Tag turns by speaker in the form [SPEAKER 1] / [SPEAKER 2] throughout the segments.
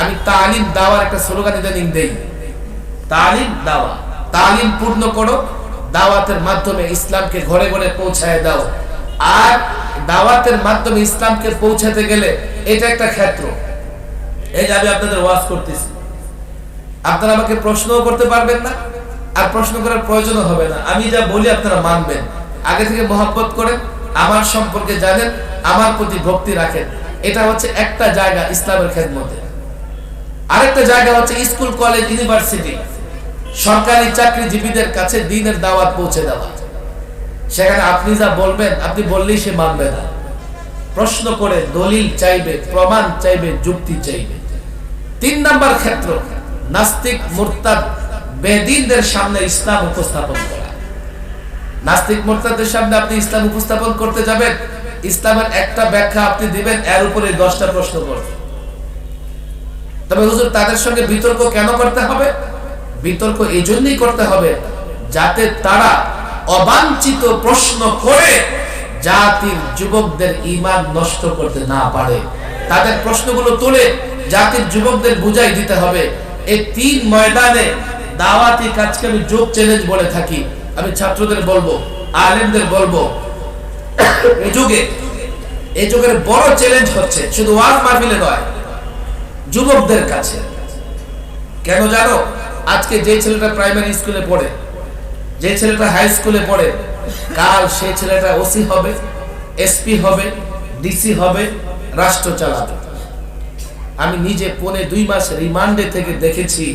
[SPEAKER 1] আমি তালিম, দাওয়ার একটা স্লোগান ইদানিং দেই। তালিম, দাওয়া। তালিম পূর্ণ করো, দাওয়াতের মাধ্যমে ইসলামকে ঘরে ঘরে পৌঁছায় দাও। আর দাওয়াতের মাধ্যমে ইসলামকে পৌঁছাতে গেলে এটা একটা ক্ষেত্র। এই যে আমি আপনাদের ওয়াজ করতেছি। আপনারা আমাকে প্রশ্নও করতে পারবেন না, আর প্রশ্ন করার প্রয়োজনও হবে না। আমি যা বলি আপনারা মানবেন। আগে থেকে মহব্বত করেন, আমার সম্পর্কে জানেন, আমার প্রতি ভক্তি রাখেন। এটা হচ্ছে একটা জায়গা ইসলামের খেদমতে। আরেকটা জায়গা হচ্ছে স্কুল, কলেজ, ইউনিভার্সিটি। সরকারি চাকরিজীবীদের কাছে দিনের দাওয়াত পৌঁছে দেওয়া। সেখানে আপনি যা বলবেন, আপনি বললেই সে মানবে না। প্রশ্ন করে দলিল চাইবে, প্রমাণ চাইবে, যুক্তি চাইবে। তিন নাম্বার ক্ষেত্র, নাস্তিক, মুরতাদ, বেদিনদের সামনে ইসলাম উপস্থাপন করা। নাস্তিক, মুরতাদের সামনে আপনি ইসলাম উপস্থাপন করতে যাবেন। ইসলামের একটা ব্যাখ্যা আপনি দিবেন, এর উপরে দশটা প্রশ্ন করবেন। তবে হুজুর, তাদের সঙ্গে বিতর্ক কেন করতে হবে? বিতর্ক এই জন্যই করতে হবে যাতে তারা অবাঞ্ছিত প্রশ্ন করে জাতির যুবকদের ইমান নষ্ট করতে না পারে। তাদের প্রশ্নগুলো তুলে জাতির যুবকদের বুঝাই দিতে হবে। এই তিন ময়দানে দাওয়াতি কাজকে আমি যোগ চ্যালেঞ্জ বলে থাকি। আমি ছাত্রদের বলব, আলেমদের বলব এই যুগে এই যুগের বড় চ্যালেঞ্জ হচ্ছে, শুধু ওয়াজ মাহফিলে নয় যুবকদের কাছে। কেন জানো? আজকে যে ছেলেটা প্রাইমারি স্কুলে পড়ে, যে ছেলেটা হাই স্কুলে পড়ে, কাল সেই ছেলেটা ওসি হবে এসপি হবে ডিসি হবে, রাষ্ট্র চালাবে। আমি নিজে পনে দুই মাস রিমান্ডে থেকে দেখেছি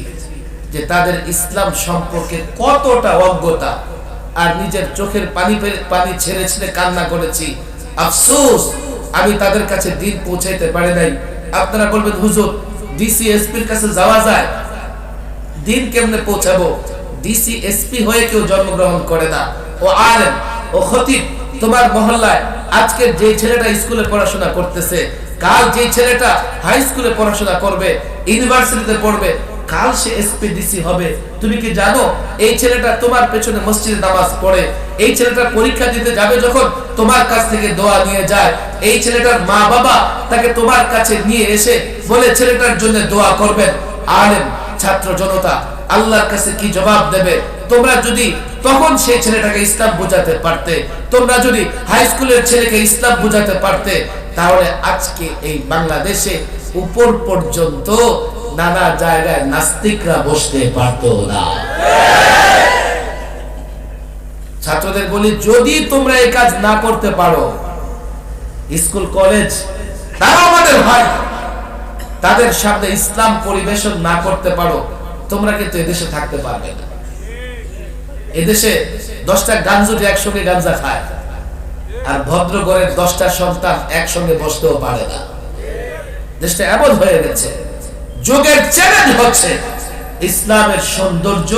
[SPEAKER 1] যে তাদের ইসলাম সম্পর্কে কতটা অজ্ঞতা। আর নিজের চোখের পানি পানি ছেড়ে ছেড়ে কান্না করেছি। আফসোস, আমি তাদের কাছে দিন পৌঁছাইতে পারি নাই। আপনারা বলবেন, হুজুর ডিসি এসপির কাছে যাওয়া যায়, দিন কেমনে পৌঁছাবো? ডিসি এসপি হয়ে কেউ জন্মগ্রহণ করে না। ও ও খতিব, তোমার মহল্লায় যে ছেলেটা স্কুলে পড়াশোনা করতেছে, কাল যে ছেলেটা হাই স্কুলে পড়াশোনা করবে, ইউনিভার্সিটিতে পড়বে, কাল সে এসপি ডিসি হবে। তুমি কি জানো, এই ছেলেটা তোমার পেছনে মসজিদে নামাজ পড়ে। এই ছেলেটা পরীক্ষা দিতে যাবে যখন তোমার কাছ থেকে দোয়া নিয়ে যায়। এই ছেলেটার মা বাবা তাকে তোমার কাছে নিয়ে এসে বলে ছেলেটার জন্য দোয়া করবেন। আলেম, ছাত্র জনতা, আল্লাহর কাছে কি জবাব দেবে? তোমরা যদি তখন সেই ছেলেটাকে ইসলাম বোঝাতে পারতে, তোমরা যদি হাই স্কুলের ছেলেকে ইসলাম বোঝাতে পারতে, তাহলে আজকে এই বাংলাদেশে উপর পর্যন্ত নানা জায়গায় নাস্তিকরা বসতে পারতো না। ছাত্রদের বলি, যদি তোমরা এই কাজ না করতে পারো, স্কুল, কলেজ তারা আমাদের ভাই তাদের সামনে ইসলাম পরিবেশন না করতে পারো, তোমরা কিন্তু এদেশে থাকতে পারবে না। এদেশে দশটা গাঞ্জুটি একসঙ্গে গাঞ্জা খায়, আর ভদ্র ঘরের দশটা সন্তান একসঙ্গে বসতেও পারে না। দেশটা এমন হয়ে গেছে, যুগের চ্যালেঞ্জ হচ্ছে, ইসলামের সৌন্দর্য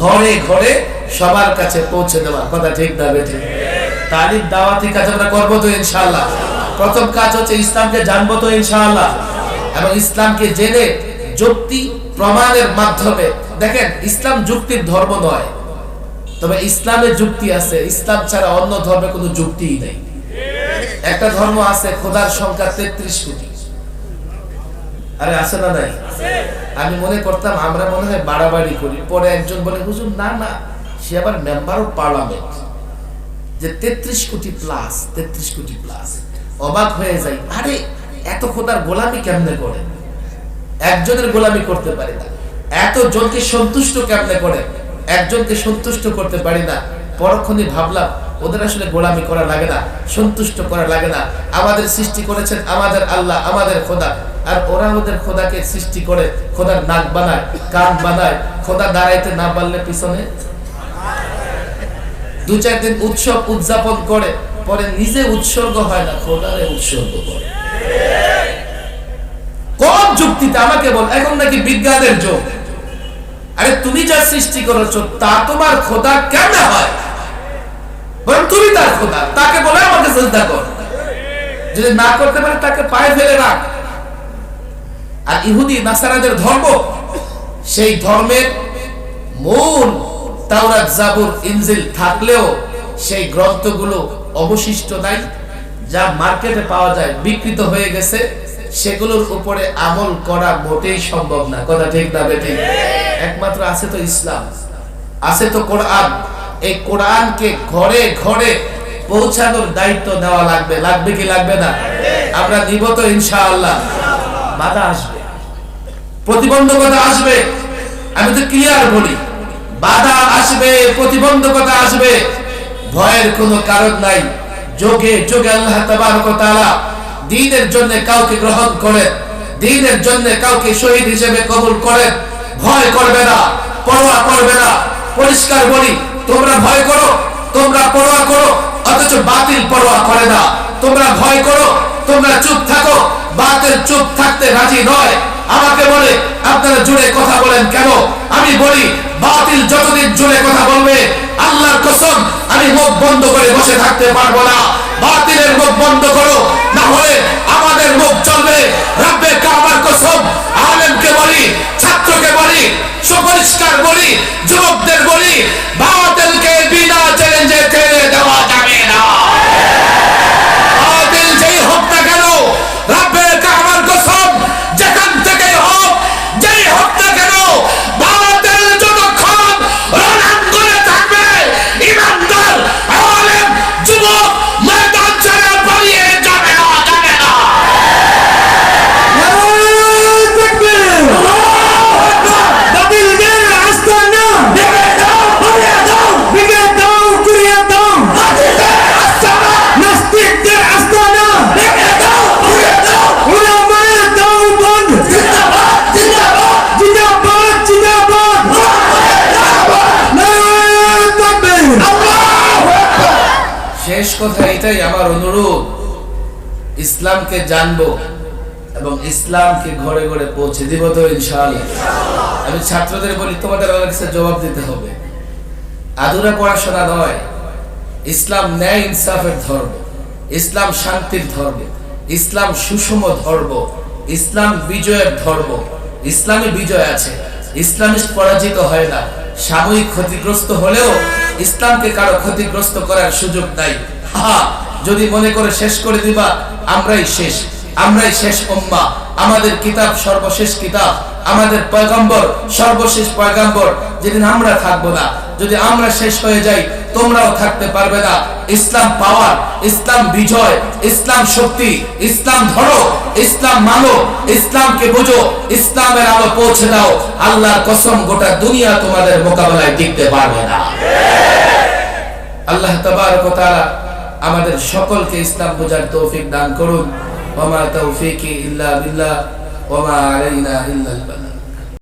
[SPEAKER 1] ঘরে ঘরে সবার কাছে পৌঁছে দেওয়ার কথা ঠিক না বেঠিক তালিম দাওয়াতি কাজ আমরা করব তো ইনশাআল্লাহ। প্রথম কাজ হচ্ছে ইসলামকে জানব তো ইনশাআল্লাহ। এবং ইসলামকে জেনে যুক্তি প্রমাণের মাধ্যমে, দেখেন, ইসলাম যুক্তির ধর্ম নয়। তবে ইসলামের যুক্তি আছে, ইসলাম ছাড়া অন্য ধর্মে কোনো যুক্তিই নেই। একটা ধর্ম আছে, খোদার সংখ্যা তেত্রিশ কোটি। আরে, আছে না নাই? আমি মনে করতাম, আমরা মনে হয় বাড়াবাড়ি করি। পরে একজন বলে, হুজুর, না না, সে আবার মেম্বার অফ পার্লামেন্ট যে তেত্রিশ কোটি প্লাস তেত্রিশ কোটি প্লাস অবাক হয়ে যায় আরে এত খোদার গোলামি কেমনে করে? একজনের গোলামি করতে পারি না। এত জনকে সন্তুষ্ট কেমনে করে? একজনকে সন্তুষ্ট করতে পারি না। পরক্ষণে ভাবলাম, ওদের আসলে গোলামি করা লাগে না, সন্তুষ্ট করা লাগে না। আমাদের সৃষ্টি করেছেন আমাদের আল্লাহ, আমাদের খোদা। আর ওরা ওদের খোদাকে সৃষ্টি করে, খোদার নাক বানায়, কান বানায়, খোদা দাঁড়াইতে না পারলে পিছনে? দু চার দিন উৎসব উদযাপন করে, পরে নিজে উৎসর্গ হয় না, খোদারে উৎসর্গ করে। কোন যুক্তিতে আমাকে বল, এখন নাকি বিজ্ঞানের যুগ। আরে তুমি যা সৃষ্টি করেছ, তা তোমার খোদা কেমনে হয়? বরং তুমি তার খোদা, তাকে বলে আমাকে চিন্তা কর। যদি না করতে পারে, তাকে পায়ে ফেলে রাখ। আর ইহুদি, নাসারাদের ধর্ম, সেই ধর্মের মূল তাওরাত, জাবুর, ইনজিল থাকলেও সেই গ্রন্থগুলো অবশিষ্ট নাই, যা মার্কেটে পাওয়া যায় বিকৃত হয়ে গেছে। সেগুলোর উপরে আমল করা মোটেই সম্ভব না। কথা ঠিক না বেঠিক একমাত্র আছে তো ইসলাম। আছে তো কোরআন। এই কোরআনকে ঘরে ঘরে পৌঁছানোর দায়িত্ব দেওয়া লাগবে। লাগবে কি লাগবে না? আমরা নিব তো ইনশাআল্লাহ। বাধা আসবে। প্রতিবন্ধকতা আসবে। আমি তো ক্লিয়ার বলি। বাধা আসবে, প্রতিবন্ধকতা আসবে। ভয়ের কোনো কারণ নাই। যোগে যোগে আল্লাহ তাবারক তাআলা দ্বীনের জন্য কাউকে গ্রহণ করেন দ্বীনের জন্য কাউকে শহীদ হিসেবে কবুল করেন ভয় করবে না, পরোয়া করবে না। পরিষ্কার বলি, তোমরা ভয় করো, তোমরা পরোয়া করো, অথচ বাতিল পরোয়া করে না। তোমরা ভয় করো, তোমরা চুপ থাকো, বাতিল চুপ থাকতে রাজি নয়। আমাকে বলে, আপনারা জুড়ে কথা বলেন কেন? আমি বলি, বাতিল যতদিন জুড়ে কথা বলবে আল্লাহর কসম, আমি মুখ বন্ধ করে বসে থাকতে পারব না। বাতিলের মুখ বন্ধ করো, না হলে আমাদের মুখ চলবে। রাব্বে কাবার কসম, আলেমকে বলি কথা এটাই আমার অনুরোধ। ইসলামকে জানব এবং ইসলামকে ঘরে ঘরে পৌঁছে দিব তো আমি ছাত্রদের বলি, তোমাদের আমার জবাব দিতে হবে। আধুরা পড়াশোনা নয়, ইসলাম ন্যায় ইনসাফের ধর্ম, ইসলাম শান্তির ধর্ম, ইসলাম সুষম ধর্ম, ইসলাম বিজয়ের ধর্ম, ইসলামে বিজয় আছে ইসলামিস্ট পরাজিত হয় না, সাময়িক ক্ষতিগ্রস্ত হলেও ইসলামকে কারও ক্ষতিগ্রস্ত করার সুযোগ নাই। যদি মনে করে শেষ করে দিবা, আমরাই শেষ আমরাই শেষ উম্মা। আমাদের কিতাব সর্বশেষ কিতাব, আমাদের পয়গম্বর সর্বশেষ পয়গম্বর, যেদিন আমরা থাকব না। যদি আমরা শেষ হয়ে যাই, তোমরাও থাকতে পারবে না। ইসলাম পাওয়ার ইসলাম বিজয়, ইসলাম শক্তি, ইসলাম ধরো, ইসলাম মানো, ইসলামকে বুঝো, ইসলামের আলো পৌঁছে দাও। আল্লাহর কসম, গোটা দুনিয়া তোমাদের মোকাবেলায় টিকতে পারবে না। আল্লাহ তাআলা আমাদের সকলকে ইসলাম বোঝার তৌফিক দান করুন। ওমা তৌফিক ইল্লা বিল্লাহ, ওমা আলাইনা ইল্লাল ইল্লা